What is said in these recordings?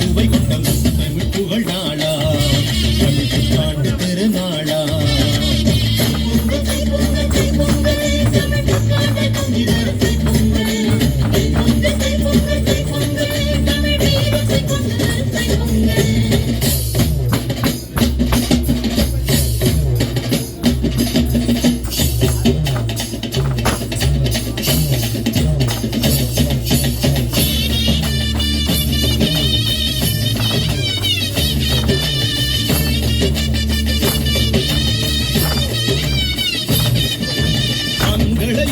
சுவை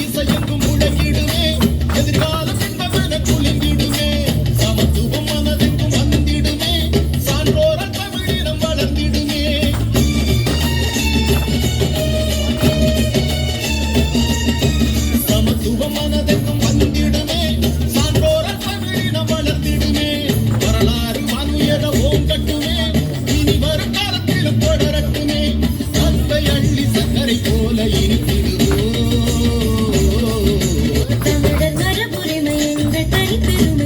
இசையெங்கும் முழங்கிடுமே எதிர்காலம் கடல் தரித்திரும